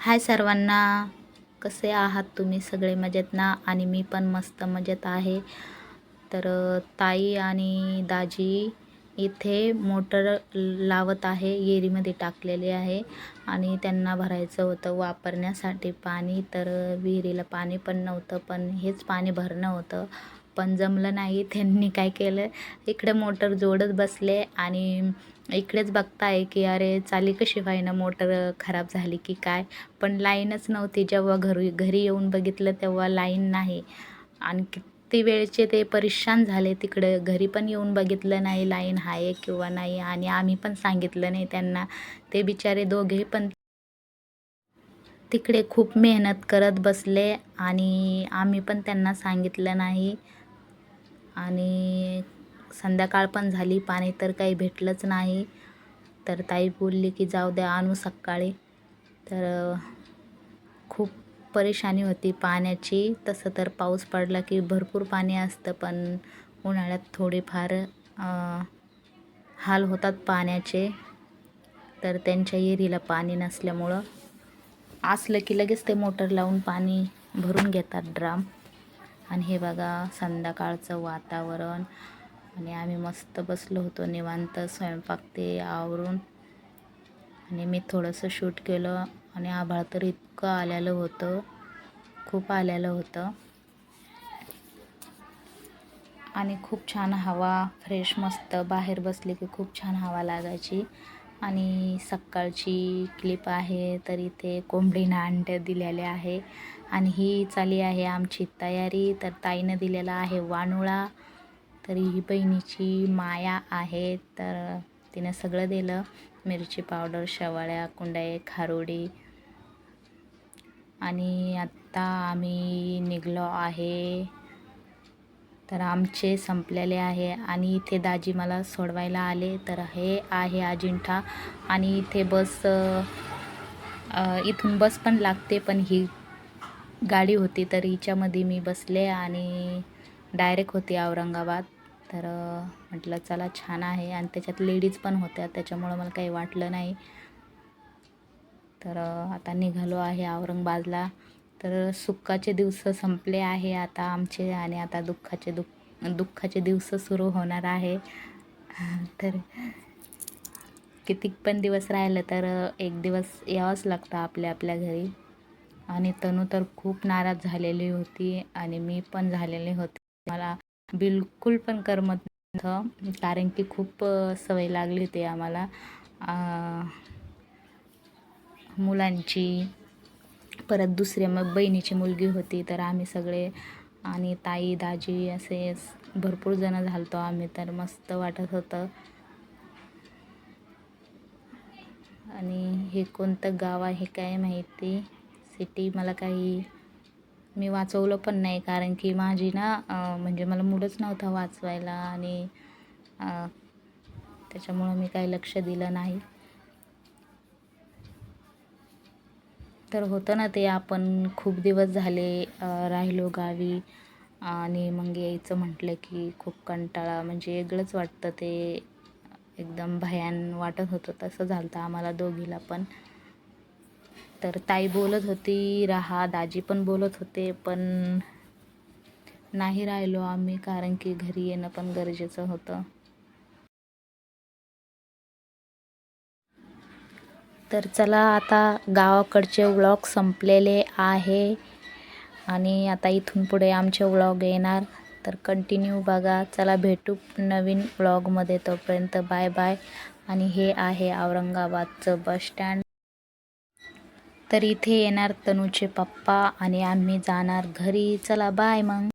हाय सर्वांना. कसे आहात तुम्ही सगळे मजेत ना आणि मी पण मस्त मजेत आहे. तर ताई आणि दाजी इथे मोटर लावत आहे येरीमध्ये टाकलेले आहे. आणि त्यांना भरायचं होतं वापरण्यासाठी पाणी. तर विहिरीला पाणी पण नव्हतं पण हेच पाणी भरणं होतं. पण जमलं नाही. त्यांनी काय केलं? इकडे मोटर जोडत बसले आणि इकडेच बघताय की अरे चाली कशी व्हायना? मोटर खराब झाली की काय? पण लाईनच नव्हती. जेव्हा घरी घरी येऊन बघितलं तेव्हा लाईन नाही. आणि किती वेळचे ते परेशान झाले तिकडे. घरी पण येऊन बघितलं नाही लाईन आहे किंवा नाही. आणि आम्ही पण सांगितलं नाही त्यांना. ते बिचारे दोघे पण तिकडे खूप मेहनत करत बसले आणि आम्ही पण त्यांना सांगितलं नाही. आणि संध्याकाळ पण झाली पाणी तर काही भेटलंच नाही. तर ताई बोलली की जाऊ द्या आणू सकाळी. तर खूप परेशानी होती पाण्याची. तसं तर पाऊस पडला की भरपूर पाणी असतं पण उन्हाळ्यात थोडेफार हाल होतात पाण्याचे. तर त्यांच्या एरीला पाणी नसल्यामुळं असलं की लगेच ते मोटर लावून पाणी भरून घेतात ड्राम. आणि हे बघा संध्याकाळचं वातावरण. आणि आम्ही मस्त बसलो होतो निवांत स्वयंपाक ते आवरून. आणि मी थोडंसं शूट केलं आणि आभाळ तर इतकं आलेलं होतं खूप आलेलं होतं. आणि खूप छान हवा फ्रेश मस्त बाहेर बसली की खूप छान हवा लागायची. आणि सकाळची क्लिप आहे तर इथे कोंबडीनं अंडे दिलेले आहे. आणि ही चाली आहे आमची तयारी. तर ताईनं दिलेला आहे वानुळा. तर ही बहिणीची माया आहे. तर तिनं सगळं दिलं. मिरची पावडर शेवाळ्या कुंडाई खारोडी. आणि आत्ता आम्ही निघलो आहे तर आमचे संपलेले आहे आणि इथे दाजी मला सोडवायला आले. तर हे आहे अजिंठा आणि इथे बस इथून बस पण लागते पण ही गाडी होती तर हिच्यामध्ये मी बसले आणि डायरेक्ट होती औरंगाबाद. तर म्हटलं चला छान आहे आणि त्याच्यात लेडीज पण होत्या त्याच्यामुळं मला काही वाटलं नाही. तर आता निघालो आहे औरंगाबादला. तर सुखाचे दिवस संपले आहे आता आमचे आणि आता दुःखाचे दुःख दुःखाचे दिवस सुरू होणार आहे. तर किती पण दिवस राहिलं तर एक दिवस यावंच लागतं आपल्या आपल्या घरी. आणि तनू तर खूप नाराज झालेली होती आणि मी पण झालेली होते. मला बिलकुल पण करमत नव्हतं कारण की खूप सवय लागली होती आम्हाला. मुलांची परत दुसऱ्या मग बहिणीची मुलगी होती तर आम्ही सगळे आणि ताई दाजी असे भरपूर जण झालतो आम्ही तर मस्त वाटत होतं. आणि हे कोणतं गाव आहे काय माहिती? सिटी मला काही मी वाचवलं पण नाही कारण की माझी ना म्हणजे मला मूडच नव्हता वाचवायला आणि त्याच्यामुळं मी काही लक्ष दिलं नाही. तर होतं ना ते आपण खूप दिवस झाले राहिलो गावी. आणि मग यायचं म्हटलं की खूप कंटाळा म्हणजे वेगळंच वाटतं ते. एकदम भयान वाटत होतं तसं झालं होतं आम्हाला दोघीला पण. तर ताई बोलत होती राहा. दाजी पण बोलत होते पण नाही राहिलो आम्ही कारण की घरी येणं पण गरजेचं होतं. तर चला आता गावाकडचे व्लॉग संपलेले आहे. आणि आता इथून पुढे आमचे व्लॉग येणार. तर कंटिन्यू बघा. चला भेटू नवीन व्लॉगमध्ये तोपर्यंत बाय बाय. आणि हे आहे औरंगाबादचं बस स्टँड. तर इथे येणार तनूचे पप्पा आणि आम्ही जाणार घरी. चला बाय मग.